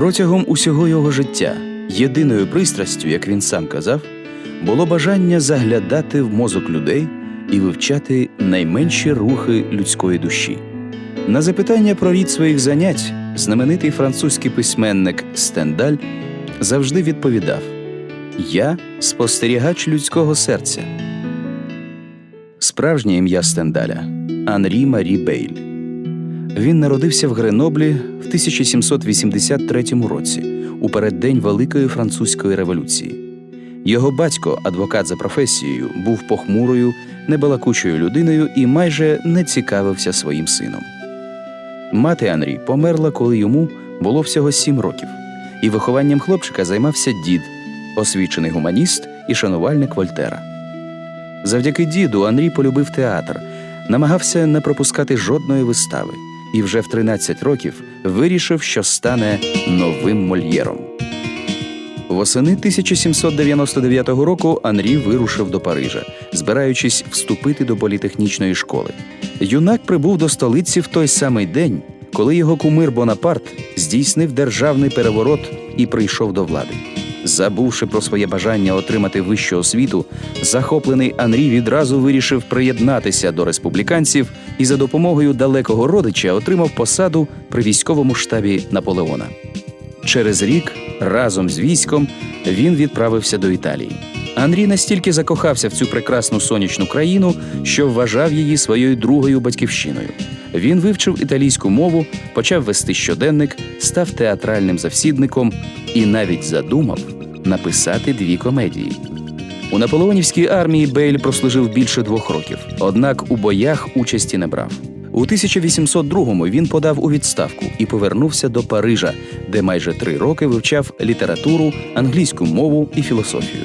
Протягом усього його життя єдиною пристрастю, як він сам казав, було бажання заглядати в мозок людей і вивчати найменші рухи людської душі. На запитання про рід своїх занять знаменитий французький письменник Стендаль завжди відповідав: Я спостерігач людського серця. Справжнє ім'я Стендаля Анрі Марі Бейль. Він народився в Греноблі в 1783 році, у переддень Великої французької революції. Його батько, адвокат за професією, був похмурою, небалакучою людиною і майже не цікавився своїм сином. Мати Анрі померла, коли йому було всього сім років, і вихованням хлопчика займався дід, освічений гуманіст і шанувальник Вольтера. Завдяки діду Анрі полюбив театр, намагався не пропускати жодної вистави і вже в 13 років вирішив, що стане новим мольєром. Восени 1799 року Анрі вирушив до Парижа, збираючись вступити до політехнічної школи. Юнак прибув до столиці в той самий день, коли його кумир Бонапарт здійснив державний переворот і прийшов до влади. Забувши про своє бажання отримати вищу освіту, захоплений Анрі відразу вирішив приєднатися до республіканців і за допомогою далекого родича отримав посаду при військовому штабі Наполеона. Через рік разом з військом він відправився до Італії. Анрі настільки закохався в цю прекрасну сонячну країну, що вважав її своєю другою батьківщиною. Він вивчив італійську мову, почав вести щоденник, став театральним завсідником і навіть задумав написати дві комедії. У наполеонівській армії Бейль прослужив більше двох років, однак у боях участі не брав. У 1802-му він подав у відставку і повернувся до Парижа, де майже три роки вивчав літературу, англійську мову і філософію.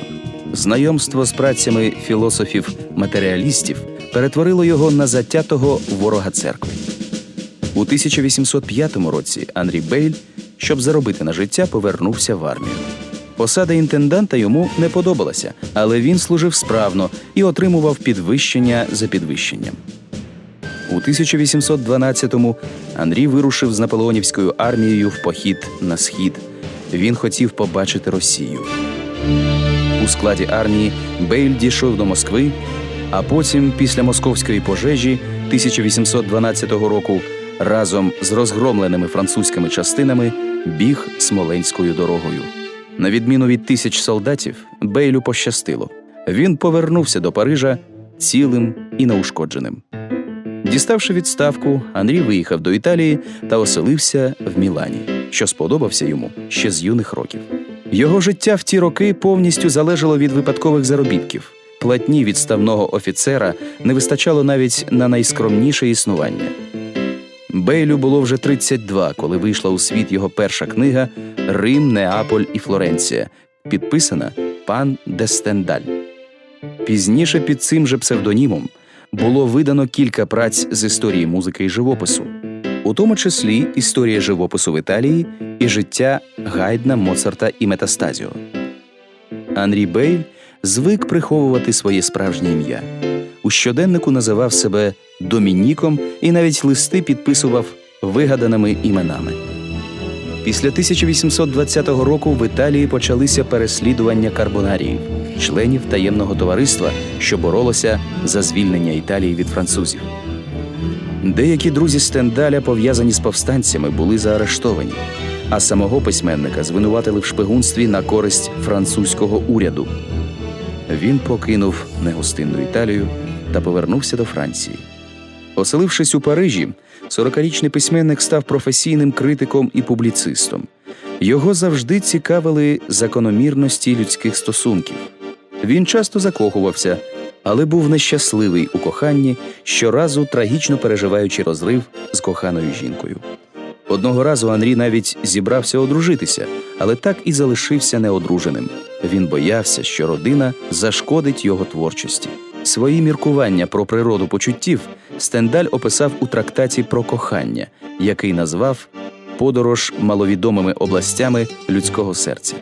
Знайомство з працями філософів-матеріалістів перетворило його на затятого ворога церкви. У 1805 році Анрі Бейль, щоб заробити на життя, повернувся в армію. Посада інтенданта йому не подобалася, але він служив справно і отримував підвищення за підвищенням. У 1812-му Андрій вирушив з наполеонівською армією в похід на схід. Він хотів побачити Росію. У складі армії Бейль дійшов до Москви, а потім, після московської пожежі 1812 року, разом з розгромленими французькими частинами біг Смоленською дорогою. На відміну від тисяч солдатів, Бейлю пощастило. Він повернувся до Парижа цілим і неушкодженим. Діставши відставку, Андрій виїхав до Італії та оселився в Мілані, що сподобався йому ще з юних років. Його життя в ті роки повністю залежало від випадкових заробітків. Платні відставного офіцера не вистачало навіть на найскромніше існування. Бейлю було вже 32, коли вийшла у світ його перша книга Рим, Неаполь і Флоренція, підписана пан де Стендаль. Пізніше під цим же псевдонімом було видано кілька праць з історії музики і живопису, у тому числі історія живопису в Італії і життя Гайдна, Моцарта і Метастазіо. Анрі Бейль звик приховувати своє справжнє ім'я. У щоденнику називав себе Домініком і навіть листи підписував вигаданими іменами. Після 1820 року в Італії почалися переслідування карбонаріїв, членів таємного товариства, що боролося за звільнення Італії від французів. Деякі друзі Стендаля, пов'язані з повстанцями, були заарештовані, а самого письменника звинуватили в шпигунстві на користь французького уряду. Він покинув негостинну Італію та повернувся до Франції. Оселившись у Парижі, 40-річний письменник став професійним критиком і публіцистом. Його завжди цікавили закономірності людських стосунків. Він часто закохувався, але був нещасливий у коханні, щоразу трагічно переживаючи розрив з коханою жінкою. Одного разу Анрі навіть зібрався одружитися, але так і залишився неодруженим. Він боявся, що родина зашкодить його творчості. Свої міркування про природу почуттів Стендаль описав у трактаті про кохання, який назвав Подорож маловідомими областями людського серця.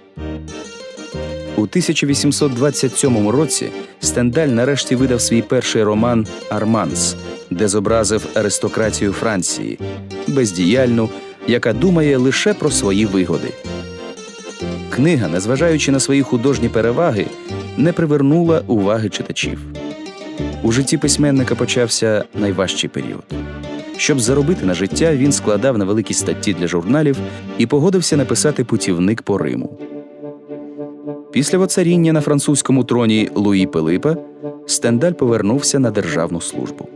У 1827 році Стендаль нарешті видав свій перший роман Арманс, де зобразив аристократію Франції, бездіяльну, яка думає лише про свої вигоди. Книга, незважаючи на свої художні переваги, не привернула уваги читачів. У житті письменника почався найважчий період. Щоб заробити на життя, він складав невеликі статті для журналів і погодився написати путівник по Риму. Після воцаріння на французькому троні Луї Пилипа Стендаль повернувся на державну службу.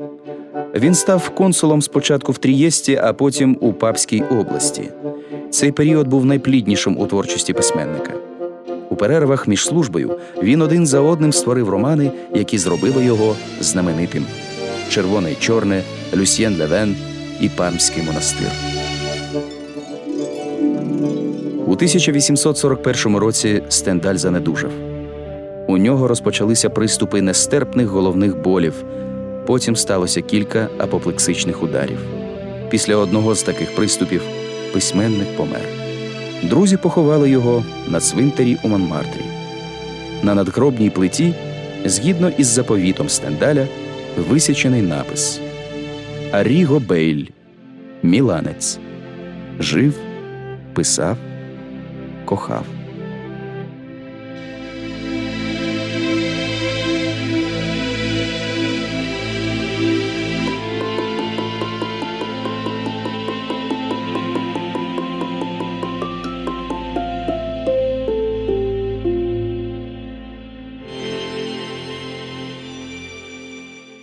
Він став консулом спочатку в Трієсті, а потім у Папській області. Цей період був найпліднішим у творчості письменника. Перервах між службою він один за одним створив романи, які зробили його знаменитим: Червоне й чорне, Люсьєн Левен і Пармський монастир. У 1841 році Стендаль занедужав. У нього розпочалися приступи нестерпних головних болів. Потім сталося кілька апоплексичних ударів. Після одного з таких приступів письменник помер. Друзі поховали його на цвинтарі у Монмартрі. На надгробній плиті, згідно із заповітом Стендаля, висічений напис Аріго Бейль, Міланець. Жив, писав, кохав.